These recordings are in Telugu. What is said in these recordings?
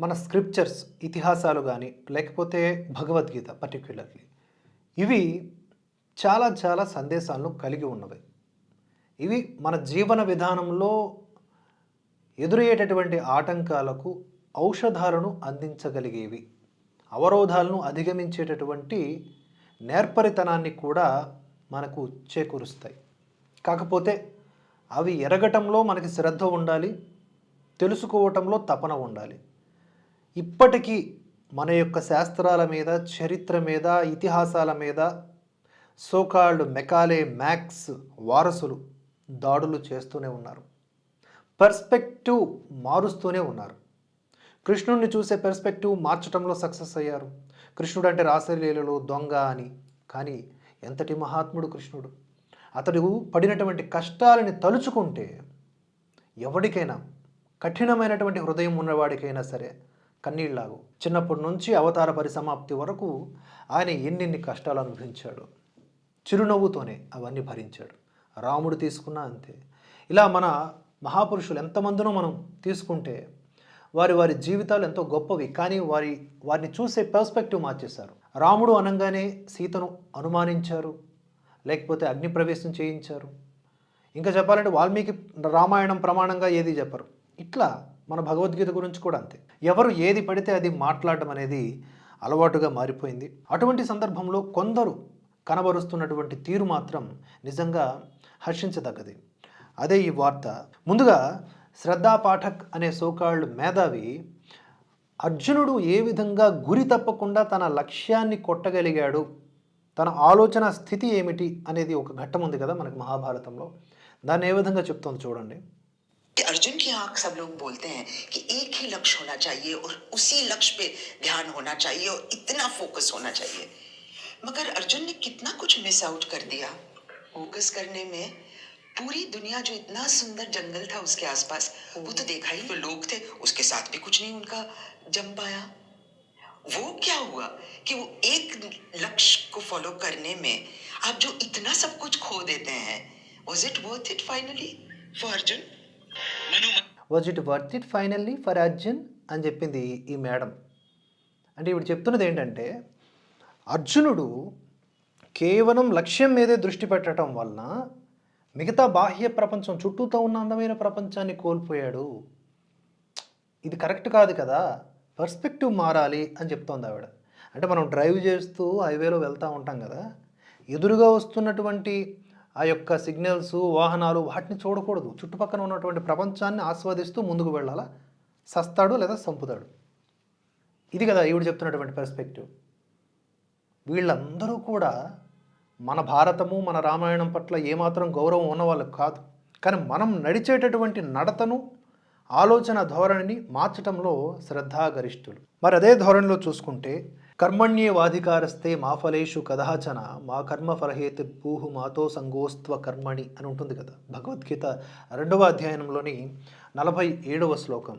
మన స్క్రిప్చర్స్ ఇతిహాసాలు కానీ లేకపోతే భగవద్గీత పర్టిక్యులర్లీ ఇవి చాలా చాలా సందేశాలను కలిగి ఉన్నవి. ఇవి మన జీవన విధానంలో ఎదురయ్యేటటువంటి ఆటంకాలకు ఔషధాలను అందించగలిగేవి. అవరోధాలను అధిగమించేటటువంటి నేర్పరితనాన్ని కూడా మనకు చేకూరుస్తాయి. కాకపోతే అవి ఎరగటంలో మనకి శ్రద్ధ ఉండాలి తెలుసుకోవటంలో తపన ఉండాలి. ఇప్పటికీ మన యొక్క శాస్త్రాల మీద చరిత్ర మీద ఇతిహాసాల మీద సోకాల్డ్ మెకాలే మ్యాక్స్ వారసులు దాడులు చేస్తూనే ఉన్నారు. పర్స్పెక్టివ్ మారుస్తూనే ఉన్నారు. కృష్ణుడిని చూసే పర్స్పెక్టివ్ మార్చడంలో సక్సెస్ అయ్యారు. కృష్ణుడు అంటే రాసలీలలో దొంగ అని. కానీ ఎంతటి మహాత్ముడు కృష్ణుడు? అతడు పడినటువంటి కష్టాలని తలుచుకుంటే ఎవరికైనా కఠినమైనటువంటి హృదయం ఉన్నవాడికైనా సరే కన్నీళ్ళలాగు చిన్నప్పటి నుంచి అవతార పరిసమాప్తి వరకు ఆయన ఎన్నెన్ని కష్టాలు అనుభవించాడు చిరునవ్వుతోనే అవన్నీ భరించాడు. రాముడు తీసుకున్నా అంతే. ఇలా మన మహాపురుషులు ఎంతమందినో మనం తీసుకుంటే వారి వారి జీవితాలు ఎంతో గొప్పవి. కానీ వారి వారిని చూసే పర్స్పెక్టివ్ మార్చేశారు. రాముడు అనగానే సీతను అనుమానించారు. లేకపోతే అగ్నిప్రవేశం చేయించారు. ఇంకా చెప్పాలంటే వాల్మీకి రామాయణం ప్రమాణంగా ఏది చెప్పరు. ఇట్లా మన భగవద్గీత గురించి కూడా అంతే. ఎవరు ఏది పడితే అది మాట్లాడటం అనేది అలవాటుగా మారిపోయింది. అటువంటి సందర్భంలో కొందరు కనబరుస్తున్నటువంటి తీరు మాత్రం నిజంగా హర్షించదగ్గది. అదే ఈ వార్త. ముందుగా శ్రద్ధా పాఠక్ అనే సోకాళ్ళు మేధావి అర్జునుడు ఏ విధంగా గురి తప్పకుండా తన లక్ష్యాన్ని కొట్టగలిగాడు? తన ఆలోచన స్థితి ఏమిటి? అనేది ఒక ఘట్టం ఉంది కదా మనకి మహాభారతంలో. దాన్ని ఏ విధంగా చెప్తుంది చూడండి. कि अर्जुन की आँख सब लोग बोलते हैं कि एक ही लक्ष्य होना चाहिए और उसी लक्ष्य पे ध्यान होना चाहिए और इतना फोकस होना चाहिए। मगर अर्जुन ने कितना कुछ मिस आउट कर दिया। फोकस करने में पूरी दुनिया जो इतना सुंदर जंगल था उसके आसपास, वो तो देखा ही। तो लोग थे, उसके साथ भी कुछ नहीं उनका जम पाया। वो क्या हुआ कि वो एक लक्ष्य को फॉलो करने में आप जो इतना सब कुछ खो देते हैं was it worth it finally for Arjun? Was it worth it finally for Arjun అని చెప్పింది ఈ మేడం. అంటే ఇప్పుడు చెప్తున్నది ఏంటంటే అర్జునుడు కేవలం లక్ష్యం మీదే దృష్టి పెట్టడం వలన మిగతా బాహ్య ప్రపంచం చుట్టూతో ఉన్న అందమైన ప్రపంచాన్ని కోల్పోయాడు. ఇది కరెక్ట్ కాదు కదా? పర్స్పెక్టివ్ మారాలి అని చెప్తోంది ఆవిడ. అంటే మనం డ్రైవ్ చేస్తూ హైవేలో వెళ్తూ ఉంటాం కదా? ఎదురుగా వస్తున్నటువంటి ఆ యొక్క సిగ్నల్స్ వాహనాలు వాటిని చూడకూడదు. చుట్టుపక్కల ఉన్నటువంటి ప్రపంచాన్ని ఆస్వాదిస్తూ ముందుకు వెళ్ళాలా? సస్తాడు లేదా సంపుతాడు? ఇది కదా ఈవిడ చెప్తున్నటువంటి పర్స్పెక్టివ్ వీళ్ళందరూ కూడా మన భారతము మన రామాయణం పట్ల ఏమాత్రం గౌరవం ఉన్నవాళ్ళు కాదు. కానీ మనం నడిచేటటువంటి నడతను ఆలోచన ధోరణిని మార్చటంలో శ్రద్ధాగరిష్ఠులు. మరి అదే ధోరణిలో చూసుకుంటే కర్మణ్యేవాధికారస్తే మా ఫలేషు కదాచన మా కర్మ ఫలహేతు భూహు మాతో సంగోస్త్వ కర్మణి అని ఉంటుంది కదా. భగవద్గీత రెండవ అధ్యయనంలోని నలభై ఏడవ శ్లోకం.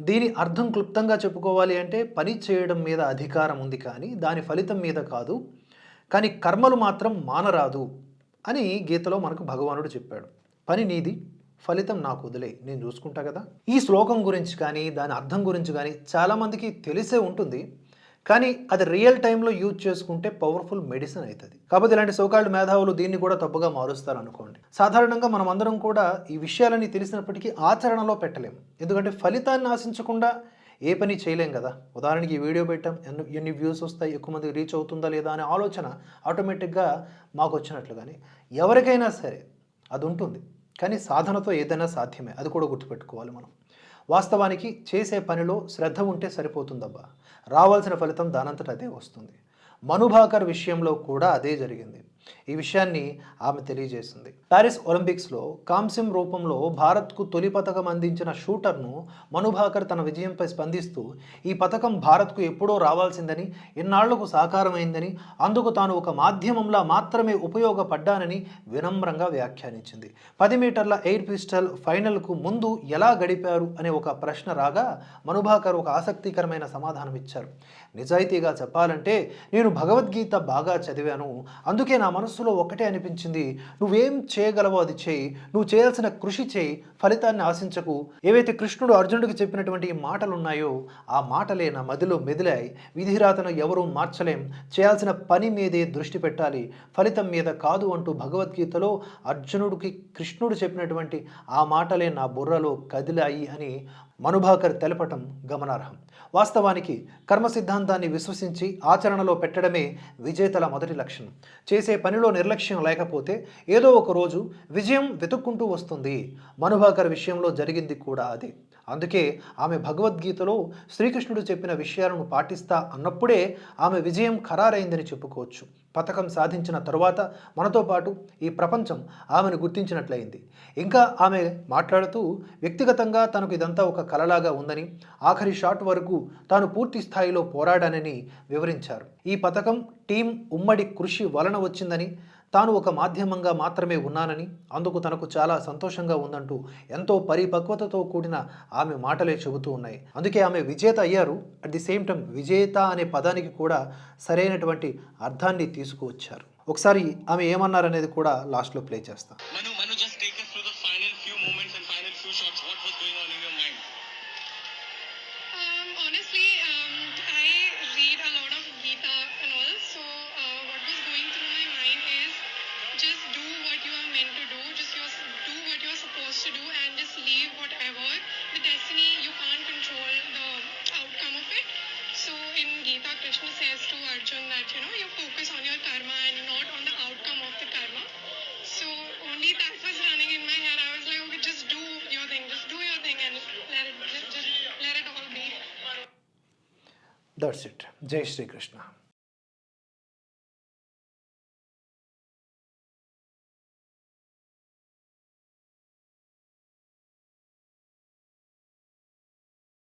దీని అర్థం క్లుప్తంగా చెప్పుకోవాలి అంటే పని చేయడం మీద అధికారం ఉంది కానీ దాని ఫలితం మీద కాదు. కానీ కర్మలు మాత్రం మానరాదు అని గీతలో మనకు భగవానుడు చెప్పాడు. పని నీది ఫలితం నాకు వదిలే. నేను చూసుకుంటా కదా. ఈ శ్లోకం గురించి కానీ దాని అర్థం గురించి కానీ చాలామందికి తెలిసే ఉంటుంది. కానీ అది రియల్ టైంలో యూజ్ చేసుకుంటే పవర్ఫుల్ మెడిసిన్ అవుతుంది. కాబట్టి ఇలాంటి సోకాళ్ళు మేధావులు దీన్ని కూడా తప్పుగా మారుస్తారు అనుకోండి సాధారణంగా మనం అందరం కూడా ఈ విషయాలని తెలిసినప్పటికీ ఆచరణలో పెట్టలేము. ఎందుకంటే ఫలితాన్ని ఆశించకుండా ఏ పని చేయలేం కదా. ఉదాహరణకి ఈ వీడియో పెట్టాం ఎన్ని ఎన్ని వ్యూస్ వస్తాయి ఎక్కువ మందికి రీచ్ అవుతుందా లేదా అనే ఆలోచన ఆటోమేటిక్గా మాకు వచ్చినట్లు కానీ ఎవరికైనా సరే అది ఉంటుంది. కానీ సాధనతో ఏదైనా సాధ్యమే. అది కూడా గుర్తుపెట్టుకోవాలి మనం. వాస్తవానికి చేసే పనిలో శ్రద్ధ ఉంటే సరిపోతుందబ్బా. రావాల్సిన ఫలితం దానంతట అదే వస్తుంది. మనుభాకర్ విషయంలో కూడా అదే జరిగింది. ఈ విషయాన్ని ఆమె తెలియజేసింది. ప్యారిస్ ఒలింపిక్స్లో కాంస్యం రూపంలో భారత్కు తొలి పథకం అందించిన షూటర్ను మనుభాకర్ తన విజయంపై స్పందిస్తూ ఈ పథకం భారత్కు ఎప్పుడో రావాల్సిందని ఇన్నాళ్ళకు సాకారమైందని అందుకు తాను ఒక మాధ్యమంలా మాత్రమే ఉపయోగపడ్డానని వినమ్రంగా వ్యాఖ్యానించింది. పది మీటర్ల ఎయిర్ పిస్టల్ ఫైనల్కు ముందు ఎలా గడిపారు అనే ఒక ప్రశ్న రాగా మనుభాకర్ ఒక ఆసక్తికరమైన సమాధానం ఇచ్చారు నిజాయితీగా చెప్పాలంటే నేను భగవద్గీత బాగా చదివాను. అందుకే నా మనస్సులో ఒకటే అనిపించింది. నువ్వేం చేయగలవో అది చేయి. నువ్వు చేయాల్సిన కృషి చేయి. ఫలితాన్ని ఆశించకు. ఏవైతే కృష్ణుడు అర్జునుడికి చెప్పినటువంటి ఈ మాటలు ఉన్నాయో ఆ మాటలే నా మదిలో మెదిలాయి. విధిరాతను ఎవరూ మార్చలేం. చేయాల్సిన పని మీదే దృష్టి పెట్టాలి. ఫలితం మీద కాదు అంటూ భగవద్గీతలో అర్జునుడికి కృష్ణుడు చెప్పినటువంటి ఆ మాటలే నా బుర్రలో కదిలాయి అని మనుభాకర్ తెలపటం గమనార్హం. వాస్తవానికి కర్మ సిద్ధాంతాన్ని విశ్వసించి ఆచరణలో పెట్టడమే విజేతల మొదటి లక్షణం. చేసే పనిలో నిర్లక్ష్యం లేకపోతే ఏదో ఒక రోజు విజయం వెతుక్కుంటూ వస్తుంది. మనుభాకర్ విషయంలో జరిగింది కూడా అదే. అందుకే ఆమె భగవద్గీతలో శ్రీకృష్ణుడు చెప్పిన విషయాలను పాటిస్తా అన్నప్పుడే ఆమె విజయం ఖరారైందని చెప్పుకోవచ్చు. పథకం సాధించిన తరువాత మనతో పాటు ఈ ప్రపంచం ఆమెను గుర్తించినట్లయింది. ఇంకా ఆమె మాట్లాడుతూ వ్యక్తిగతంగా తనకు ఇదంతా ఒక కలలాగా ఉందని ఆఖరి షాట్ వరకు తాను పూర్తి స్థాయిలో పోరాడానని వివరించారు. ఈ పథకం టీం ఉమ్మడి కృషి వలన వచ్చిందని తాను ఒక మాధ్యమంగా మాత్రమే ఉన్నానని అందుకు తనకు చాలా సంతోషంగా ఉందంటూ ఎంతో పరిపక్వతతో కూడిన ఆమె మాటలే చెబుతూ ఉన్నాయి. అందుకే ఆమె విజేత అయ్యారు. అట్ ది సేమ్ టైం విజేత అనే పదానికి కూడా సరైనటువంటి అర్థాన్ని తీసుకువచ్చారు. ఒకసారి ఆమె ఏమన్నారనేది కూడా లాస్ట్లో ప్లే చేస్తాను mentioned that you know you focus on your karma and not on the outcome of the karma. So only that was running in my head. I was like, okay, just do your thing, just do your thing, and let it just, just let it all be. That's it. Jai Shri Krishna.